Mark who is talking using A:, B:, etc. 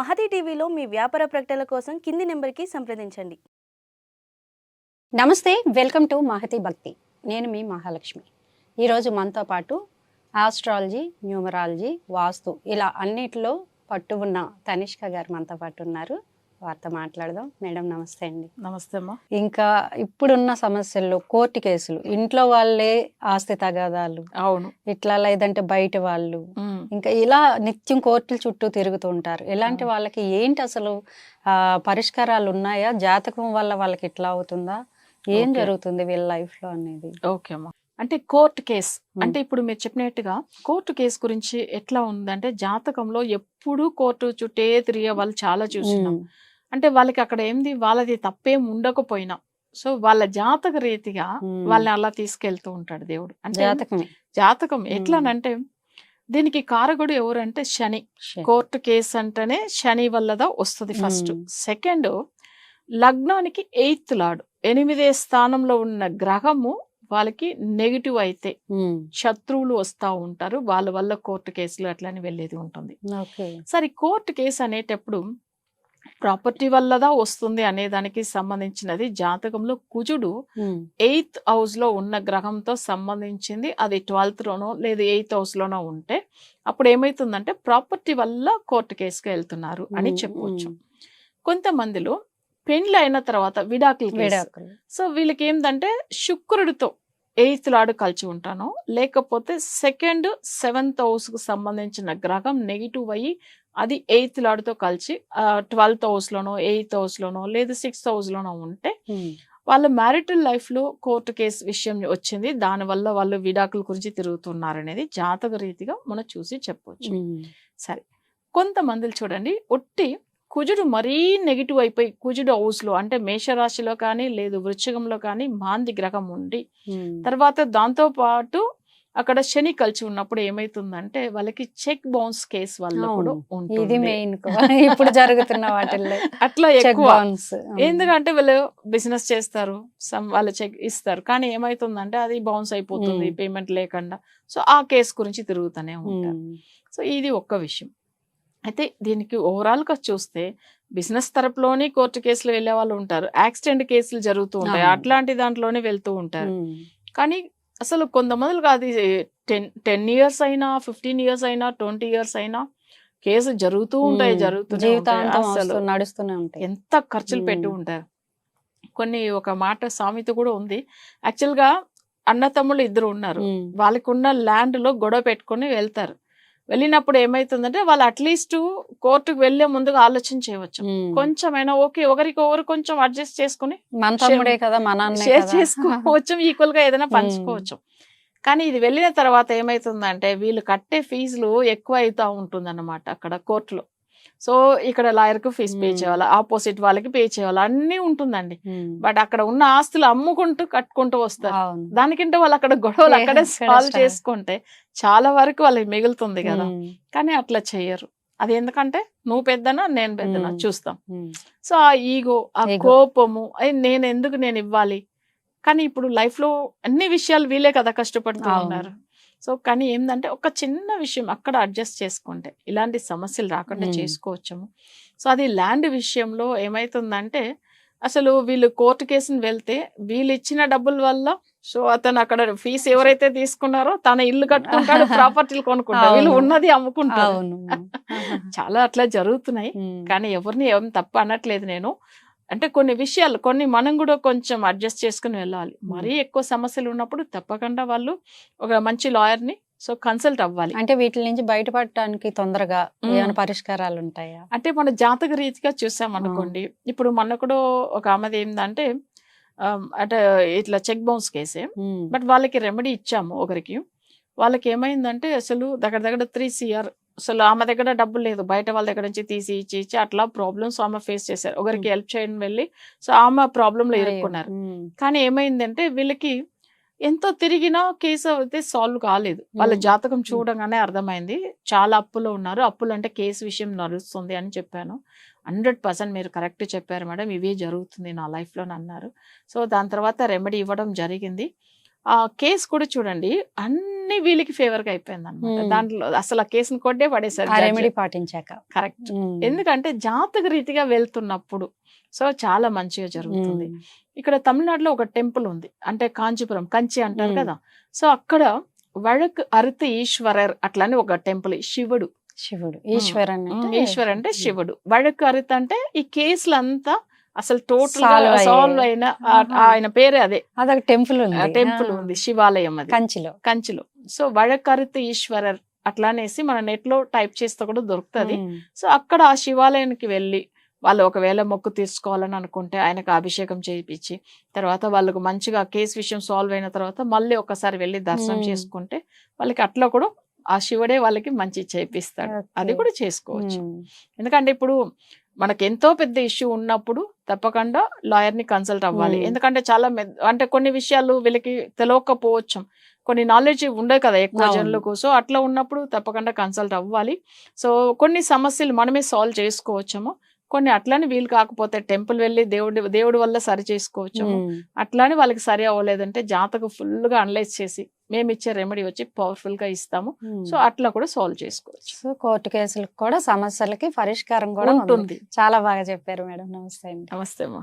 A: మహతి టీవీలో మీ వ్యాపార ప్రకటనల కోసం కింది నెంబర్కి సంప్రదించండి.
B: నమస్తే వెల్కమ్ టు మహతి భక్తి. నేను మీ మహాలక్ష్మి. ఈరోజు మనతో పాటు ఆస్ట్రాలజీ న్యూమరాలజీ వాస్తు ఇలా అన్నిటిలో పట్టు ఉన్న తనిష్క గారు మనతో పాటు ఉన్నారు. వారితో మాట్లాడదాం. మేడం నమస్తే అండి.
C: నమస్తే అమ్మా.
B: ఇంకా ఇప్పుడున్న సమస్యల్లో కోర్టు కేసులు ఇంట్లో వాళ్ళే ఆస్తి తగాదాలు
C: అవును.
B: ఇట్లా లేదంటే బయట వాళ్ళు. ఇంకా ఇలా నిత్యం కోర్టుల చుట్టూ తిరుగుతూ ఉంటారు. ఇలాంటి. వాళ్ళకి ఏంటి అసలు ఆ, పరిష్కారాలు ఉన్నాయా? జాతకం వల్ల వాళ్ళకి ఇట్లా అవుతుందా? ఏం. జరుగుతుంది వీళ్ళ లైఫ్లో అనేది?
C: ఓకే అమ్మా. అంటే కోర్టు కేస్. అంటే ఇప్పుడు మీరు చెప్పినట్టుగా కోర్టు కేసు గురించి ఎట్లా ఉందంటే జాతకంలో ఎప్పుడూ కోర్టు చుట్టే తిరిగే వాళ్ళు చాలా చూసినాం. అంటే వాళ్ళకి అక్కడ ఏంది? వాళ్ళది తప్పేం ఉండకపోయినా. సో వాళ్ళ జాతక రీతిగా. వాళ్ళని అలా తీసుకెళ్తూ ఉంటాడు దేవుడు. అంటే
B: జాతకమే.
C: జాతకం
B: Hmm.
C: ఎట్లానంటే దీనికి కారకుడు ఎవరంటే శని. కోర్టు కేసు అంటేనే శని వల్లదా వస్తుంది ఫస్ట్. సెకండ్ లగ్నానికి ఎయిత్ లాడు. ఎనిమిదే స్థానంలో ఉన్న గ్రహము వాళ్ళకి నెగిటివ్ అయితే శత్రువులు వస్తూ ఉంటారు. వాళ్ళ వల్ల కోర్టు కేసులు అట్లని వెళ్ళేది ఉంటుంది. సరే కోర్టు కేసు అనేటప్పుడు ప్రాపర్టీ వల్లదా వస్తుంది అనే దానికి సంబంధించినది జాతకంలో కుజుడు ఎయిత్ హౌస్లో ఉన్న గ్రహంతో సంబంధించింది. అది ట్వెల్త్ లోనో లేదా ఎయిత్ హౌస్ లోనో ఉంటే అప్పుడు ఏమైతుందంటే ప్రాపర్టీ వల్ల కోర్టు కేసుకు వెళ్తున్నారు అని చెప్పవచ్చు. కొంతమందిలో పెండ్లి అయిన తర్వాత విడాకులు సో వీళ్ళకి ఏంటంటే శుక్రుడితో ఎయిత్ లాడు కలిసి ఉంటాను. లేకపోతే సెకండ్ సెవెంత్ హౌస్కు సంబంధించిన గ్రహం నెగిటివ్ అయ్యి అది ఎయిత్ లాడుతో కలిసి ట్వెల్త్ హౌస్ లోనో ఎయిత్ హౌస్ లోనో లేదా సిక్స్త్ హౌస్ లోనో ఉంటే వాళ్ళ మ్యారిటల్ లైఫ్లో కోర్టు కేసు విషయం వచ్చింది. దానివల్ల వాళ్ళు విడాకుల గురించి తిరుగుతున్నారు అనేది జాతక రీతిగా మనం చూసి చెప్పొచ్చు.
B: ఉమ్,
C: సరే. కొంతమందిలు చూడండి ఒట్టి కుజుడు మరీ నెగిటివ్ అయిపోయి కుజుడు హౌస్లో అంటే మేషరాశిలో కానీ లేదు వృశ్చికంలో కానీ మాంది గ్రహం ఉండి. తర్వాత దాంతో పాటు అక్కడ శని కలిసి ఉన్నప్పుడు ఏమైతుందంటే వాళ్ళకి చెక్ బౌన్స్ కేసు వల్ల కూడా ఉంటుంది.
B: మెయిన్ ఇప్పుడు జరుగుతున్న వాటిల్లో.
C: అట్లా ఎక్కువ. ఎందుకంటే వీళ్ళు బిజినెస్ చేస్తారు సమ్ వాళ్ళు చెక్ ఇస్తారు. కానీ ఏమైతుందంటే అది బౌన్స్ అయిపోతుంది. పేమెంట్ లేకుండా. సో ఆ కేసు గురించి తిరుగుతూనే ఉంటారు. సో ఇది ఒక్క విషయం. అయితే దీనికి ఓవరాల్గా చూస్తే బిజినెస్ తరపులోని కోర్టు కేసులు వెళ్ళే వాళ్ళు ఉంటారు. యాక్సిడెంట్ కేసులు జరుగుతూ ఉంటాయి. అట్లాంటి దాంట్లోనే వెళ్తూ ఉంటారు. కానీ అసలు కొంతమందికి అది టెన్ టెన్ ఇయర్స్ అయినా ఫిఫ్టీన్ ఇయర్స్ అయినా ట్వంటీ ఇయర్స్ అయినా కేసు జరుగుతూ ఉంటాయి.
B: జీవితాంతం
C: అసలు.
B: నడుస్తూనే ఉంటాయి.
C: ఎంత ఖర్చులు పెట్టి. ఉంటారు. కొన్ని ఒక మాట సామెత కూడా ఉంది. యాక్చువల్గా అన్న తమ్ముళ్ళు ఇద్దరు ఉన్నారు.
B: ఉమ్,
C: వాళ్ళకి ఉన్న ల్యాండ్లో గొడవ పెట్టుకొని వెళ్తారు. వెళ్ళినప్పుడు ఏమైతుందంటే వాళ్ళు అట్లీస్ట్ కోర్టుకు వెళ్ళే ముందుగా ఆలోచన చేయవచ్చు. కొంచెమైనా ఓకే ఒకరికి ఒకరు కొంచెం అడ్జస్ట్ చేసుకుని షేర్. చేసుకోవచ్చు ఈక్వల్గా ఏదైనా. పంచుకోవచ్చు కానీ ఇది వెళ్ళిన తర్వాత ఏమైతుందంటే వీళ్ళు కట్టే ఫీజులు ఎక్కువ అవుతా ఉంటుంది అన్నమాట అక్కడ కోర్టులో సో ఇక్కడ లాయర్కు ఫీజు పే. చేయాలి ఆపోజిట్ వాళ్ళకి పే చేయాలి అన్నీ ఉంటుందండి. బట్ అక్కడ ఉన్న ఆస్తులు అమ్ముకుంటూ కట్టుకుంటూ వస్తారు దానికంటే వాళ్ళు అక్కడ గొడవలు అక్కడే సాల్వ్. చేసుకుంటే చాలా వరకు వాళ్ళకి మిగులుతుంది కదా కానీ అట్లా చెయ్యరు అది ఎందుకంటే నువ్వు పెద్దనా నేను పెద్దనా. చూస్తాం. సో ఆ ఈగో ఆ. కోపము నేను ఎందుకు నేను ఇవ్వాలి కానీ ఇప్పుడు లైఫ్లో అన్ని విషయాలు వీలే కదా కష్టపడుతూ. ఉన్నారు సో కానీ ఏంటంటే ఒక చిన్న విషయం అక్కడ అడ్జస్ట్ చేసుకుంటే ఇలాంటి సమస్యలు రాకుండా. చేసుకోవచ్చము సో అది ల్యాండ్ విషయంలో ఏమైతుందంటే అసలు వీళ్ళు కోర్టు కేసుని వెళ్తే వీళ్ళు ఇచ్చిన డబ్బుల వల్ల సో అతను అక్కడ ఫీజు ఎవరైతే తీసుకున్నారో తన ఇల్లు కట్టుకుంటాడు ప్రాపర్టీలు కొనుక్కుంటాడు వీళ్ళు. ఉన్నది అమ్ముకుంటారు
B: అవును
C: చాలా అట్లా జరుగుతున్నాయి. కానీ ఎవరిని ఏం తప్పు అనట్లేదు నేను అంటే కొన్ని విషయాలు కొన్ని మనం కూడా కొంచెం అడ్జస్ట్ చేసుకుని వెళ్ళాలి. మరీ ఎక్కువ సమస్యలు ఉన్నప్పుడు తప్పకుండా వాళ్ళు ఒక మంచి లాయర్ని సో కన్సల్ట్ అవ్వాలి.
B: అంటే వీటి నుంచి బయటపడటానికి తొందరగా. ఏమైనా పరిష్కారాలు ఉంటాయా?
C: అంటే మన జాతక రీతిగా చూసాం అనుకోండి. ఇప్పుడు మన కూడా ఒక ఆమెది ఏంటంటే అంటే ఇట్లా చెక్ బౌన్స్ కేసే. బట్ వాళ్ళకి రెమెడీ ఇచ్చాము ఒకరికి. వాళ్ళకి ఏమైందంటే అసలు దగ్గర దగ్గర త్రీ సిఆర్ అసలు ఆమె దగ్గర డబ్బులు లేదు. బయట వాళ్ళ దగ్గర నుంచి తీసి ఇచ్చి ఇచ్చి అట్లా ప్రాబ్లమ్స్ ఆమె ఫేస్ చేశారు. ఒకరికి హెల్ప్ చేయడం వెళ్ళి సో ఆమె ప్రాబ్లమ్లో
B: అయ్యో.
C: ఇరుక్కున్నారు.
B: ఉమ్.
C: కానీ ఏమైందంటే వీళ్ళకి ఎంతో తిరిగినా కేసు అయితే సాల్వ్ కాలేదు. వాళ్ళ. జాతకం చూడగానే అర్థమైంది. చాలా అప్పులో ఉన్నారు. అప్పులు అంటే కేసు విషయం నడుస్తుంది అని చెప్పాను. హండ్రెడ్ పర్సెంట్ మీరు కరెక్ట్ చెప్పారు మేడం. ఇవే జరుగుతుంది నా లైఫ్లో అన్నారు. సో దాని తర్వాత రెమెడీ ఇవ్వడం జరిగింది. ఆ కేసు కూడా చూడండి అన్ని వీళ్ళకి ఫేవర్గా అయిపోయింది అనమాట. దాంట్లో అసలు ఆ కేసుని కొట్టే పడేసారు.
B: రెమెడీ పాటించాక
C: కరెక్ట్. ఎందుకంటే జాతక రీతిగా వెళ్తున్నప్పుడు సో చాలా మంచిగా జరుగుతుంది. ఇక్కడ తమిళనాడులో ఒక టెంపుల్ ఉంది అంటే కాంచీపురం కంచి అంటారు. కదా సో అక్కడ వഴక్ అరుత ఈశ్వరర్ అట్లని ఒక టెంపుల్ శివుడు
B: శివుడు. అంటే
C: ఈశ్వర్ అంటే శివుడు వഴక్ అరుత అంటే ఈ కేసులంతా అసలు టోటల్ సాల్వ్ అయిన. ఆయన పేరే అదే
B: అదొక టెంపుల్ ఉంది
C: టెంపుల్. ఉంది శివాలయం అది
B: కంచిలో
C: కంచిలో సో వഴకరుత ఈశ్వరర్ అట్లా అనేసి మన నెట్లో టైప్ చేస్తే కూడా దొరుకుతది. సో అక్కడ ఆ శివాలయానికి వెళ్ళి వాళ్ళు ఒకవేళ మొక్కు తీర్చుకోవాలని అనుకుంటే ఆయనకు అభిషేకం చేయించి తర్వాత వాళ్ళకు మంచిగా కేసు విషయం సాల్వ్ అయిన తర్వాత మళ్ళీ ఒకసారి వెళ్ళి దర్శనం. చేసుకుంటే వాళ్ళకి అట్లా కూడా ఆ శివుడే వాళ్ళకి మంచి చేపిస్తాడు. అది కూడా చేసుకోవచ్చు. ఎందుకంటే ఇప్పుడు మనకి ఎంతో పెద్ద ఇష్యూ ఉన్నప్పుడు తప్పకుండా లాయర్ని కన్సల్ట్ అవ్వాలి.
B: మ్మ్.
C: ఎందుకంటే చాలా మె- అంటే కొన్ని విషయాలు వీళ్ళకి తెలియకపోవచ్చు. కొన్ని నాలెడ్జ్ ఉండదు కదా ఎక్కువ. జనులకు. సో అట్లా ఉన్నప్పుడు తప్పకుండా కన్సల్ట్ అవ్వాలి. సో కొన్ని సమస్యలు మనమే సాల్వ్ చేసుకోవచ్చేమో. కొన్ని అట్లని వీలు కాకపోతే టెంపుల్ వెళ్ళి దేవుడి దేవుడి వల్ల సరి చేసుకోవచ్చు. అట్లానే వాళ్ళకి సరి అవ్వలేదంటే జాతకు ఫుల్గా అనలైజ్ చేసి మేము ఇచ్చే రెమెడీ వచ్చి పవర్ఫుల్గా ఇస్తాము. సో అట్లా కూడా సాల్వ్ చేసుకోవచ్చు.
B: సో కోర్టు కేసులకు కూడా సమస్యలకు పరిష్కారం కూడా ఉంటుంది
C: ఉంటుంది.
B: చాలా బాగా చెప్పారు మేడం. నమస్తే అండి.
C: నమస్తే అమ్మా.